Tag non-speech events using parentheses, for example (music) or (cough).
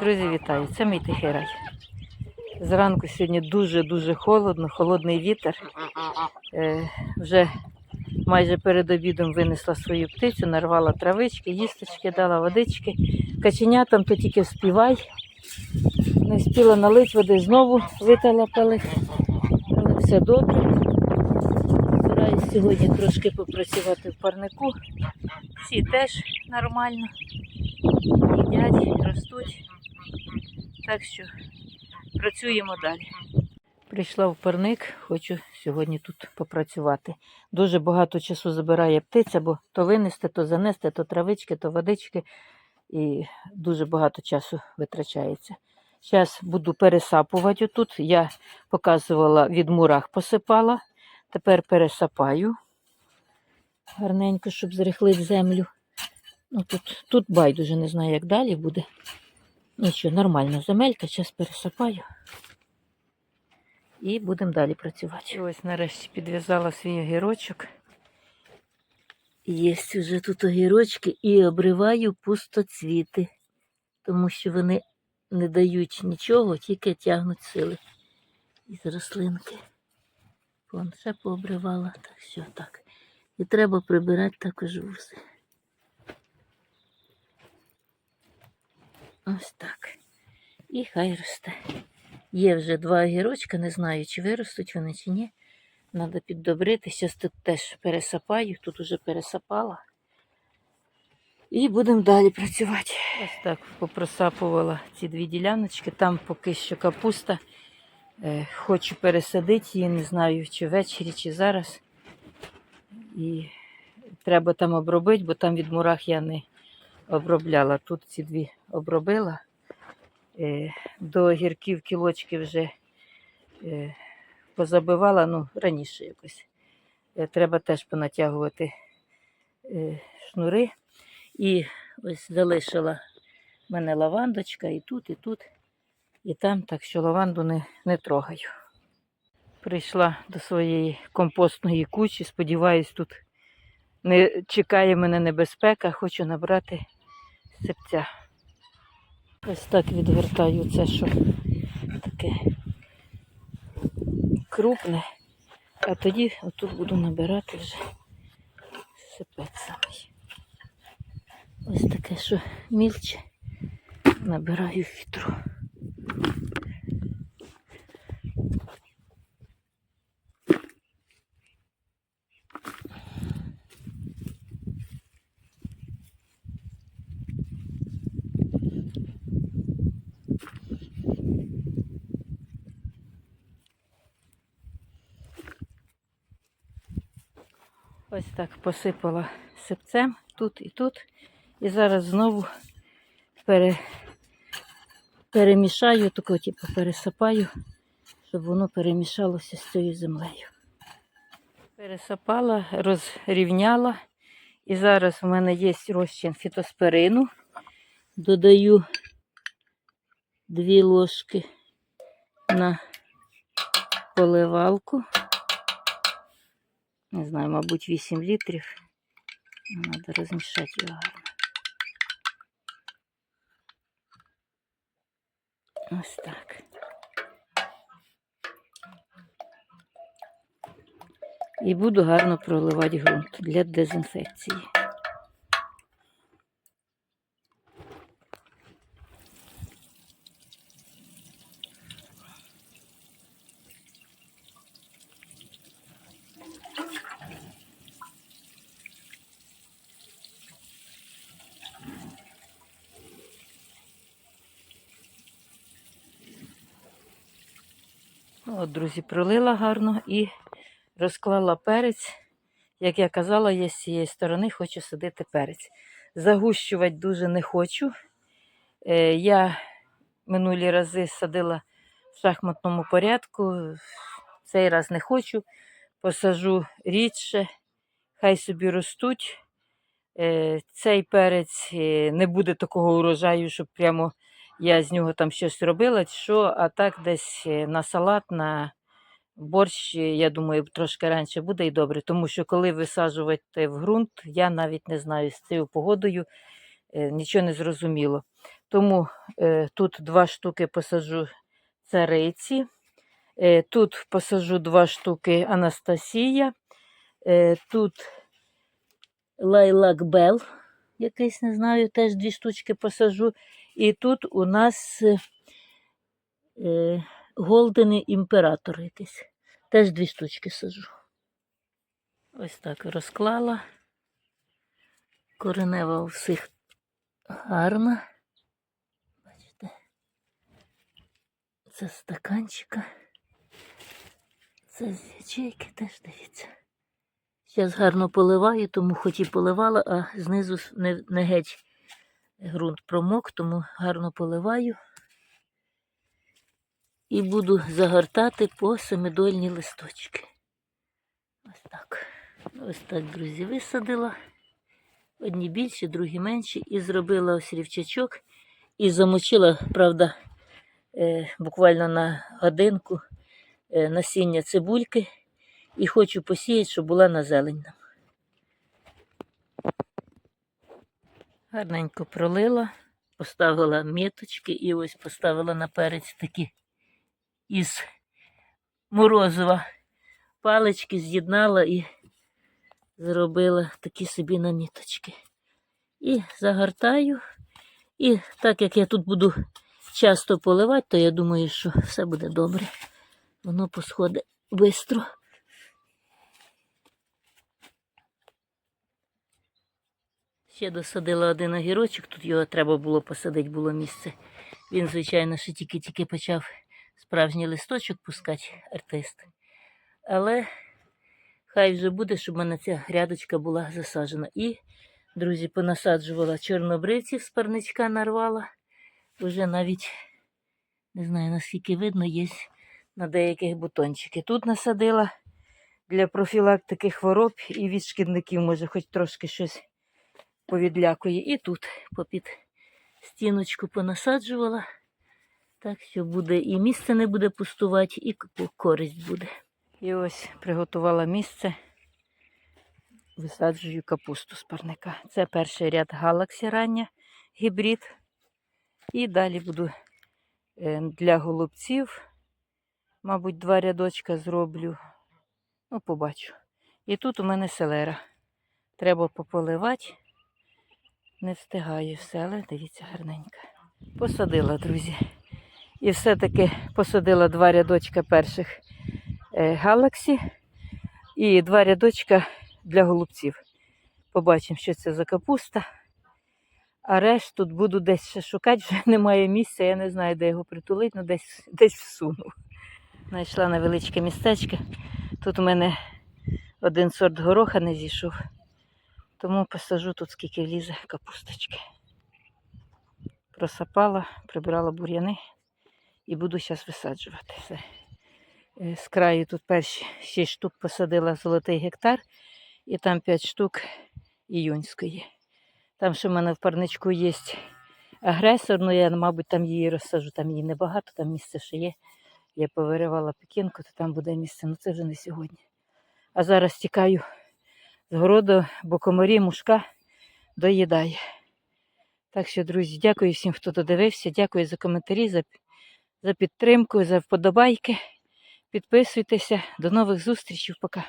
Друзі, вітаю! Це мій тихий рай. Зранку сьогодні дуже-дуже холодно, холодний вітер. Е, вже майже перед обідом винесла свою птицю, нарвала травички, їсточки, дала водички. Каченятам то тільки співай. Не встигла налить води, знову виталапали. Але все добре. Збираюсь сьогодні трошки попрацювати в парнику. Ці теж нормально їдять, ростуть. Так що працюємо далі. Прийшла в парник, хочу сьогодні тут попрацювати. Дуже багато часу забирає птиця, бо то винести, то занести, то травички, то водички. І дуже багато часу витрачається. Зараз буду пересапувати отут. Я показувала від мурах посипала. Тепер пересапаю гарненько, щоб зрихлити землю. Ну, тут, тут байдуже не знаю, як далі буде. Нічого, нормально, земелька, зараз пересипаю. І будемо далі працювати. Ось нарешті підв'язала свій огірочок. Є вже тут огірочки і обриваю пустоцвіти, тому що вони не дають нічого, тільки тягнуть сили із рослинки. Вон все пообривала, так все так. І треба прибирати також вуси. Ось так. І хай росте. Є вже два огірочка, не знаю, чи виростуть вони, чи ні. Треба піддобрити. Зараз тут теж пересапаю, тут уже пересапала. І будемо далі працювати. Ось так попросапувала ці дві діляночки. Там поки що капуста. Е, хочу пересадити її, не знаю, чи ввечері, чи зараз. І треба там обробити, бо там від мурах я не обробляла. Тут ці дві обробила. Е, До гірків кілочки вже е, позабивала, ну, раніше якось. Е, Треба теж понатягувати шнури. І ось залишила мене лавандочка і тут, і тут, і там, так що лаванду не, не трогаю. Прийшла до своєї компостної кучі. Сподіваюсь, тут не чекає мене небезпека, хочу набрати сипця. Ось так відвертаю це, що таке крупне. А тоді отут буду набирати вже сипець самий. Ось таке, що мільче, набираю вітру. Ось так посипала сипцем тут і тут. І зараз знову пере, перемішаю, тако, типу, пересипаю, щоб воно перемішалося з цією землею. Пересипала, розрівняла. І зараз у мене є розчин фітосперину. Додаю дві ложки на поливалку. Не знаю, мабуть, 8 літрів. Треба розмішати його гарно. Ось так. І буду гарно проливати ґрунт для дезінфекції. От, друзі, пролила гарно і розклала перець. Як я казала, я з цієї сторони хочу садити перець. Загущувати дуже не хочу. Е, я минулі рази садила в шахматному порядку. Цей раз не хочу. Посажу рідше, хай собі ростуть. Е, цей перець е, не буде такого урожаю, щоб прямо я з нього там щось робила, що, а так десь е, на салат, на борщ, е, я думаю, трошки раніше буде і добре. Тому що коли висаджувати в ґрунт, я навіть не знаю з цією погодою, Е, нічого не зрозуміло. Тому е, тут два штуки посаджу цариці, е, тут посаджу два штуки Анастасія, е, тут лайлак Бел, якийсь не знаю, теж дві штучки посаджу. І тут у нас е, е, Голдений імператор якийсь. Теж дві штучки саджу. Ось так розклала. Коренева у всіх гарна. Бачите? Це стаканчика. Це з ячейки теж дивіться. Зараз гарно поливаю, тому хоч і поливала, а знизу не, не геть ґрунт промок, тому гарно поливаю. І буду загортати по семидольні листочки. Ось так. Ось так, друзі, висадила. Одні більші, другі менші. І зробила ось рівчачок. І замочила, правда, е, буквально на годинку е, насіння цибульки. І хочу посіяти, щоб була на зелень. Гарненько пролила, поставила міточки і ось поставила на перець такі із морозива палички, з'єднала і зробила такі собі наміточки. І загортаю. І так як я тут буду часто поливати, то я думаю, що все буде добре. Воно посходить швидко. Ще досадила один огірочок, тут його треба було посадити, було місце. Він, звичайно, ще тільки-тільки почав справжній листочок пускати артист. Але хай вже буде, щоб в мене ця грядочка була засаджена. І, друзі, понасаджувала чорнобривців з парничка нарвала. Вже навіть не знаю наскільки видно, є на деяких бутончики. Тут насадила для профілактики хвороб і від шкідників, може, хоч трошки щось повідлякує. І тут попід стіночку понасаджувала. Так що буде і місце не буде пустувати, і користь буде. І ось приготувала місце, висаджую капусту з парника. Це перший ряд галаксі рання гібрид. І далі буду е, для голубців, мабуть, два рядочка зроблю. Ну, побачу. І тут у мене селера. Треба пополивати. Не встигаю все, але дивіться гарненько. Посадила, друзі. І все-таки посадила два рядочка перших е, галаксі і два рядочка для голубців. Побачимо, що це за капуста. А решт тут буду десь ще шукати, вже (laughs) немає місця, я не знаю, де його притулити, ну десь, десь всунув. Знайшла невеличке містечко. Тут у мене один сорт гороха не зійшов. Тому посажу тут скільки влізе капусточки. Просапала, прибрала бур'яни і буду зараз висаджувати все. Е, З краю тут перші 6 штук посадила золотий гектар, і там 5 штук іюнської. Там ще в мене в парничку є агресор, ну я, мабуть, там її розсаджу, там її небагато, там місце ще є. Я повиривала пекінку, то там буде місце, ну це вже не сьогодні. А зараз тікаю з городу, бо комарі мушка доїдає. Так що, друзі, дякую всім, хто додивився. Дякую за коментарі, за, за підтримку, за вподобайки. Підписуйтеся. До нових зустрічей. Пока.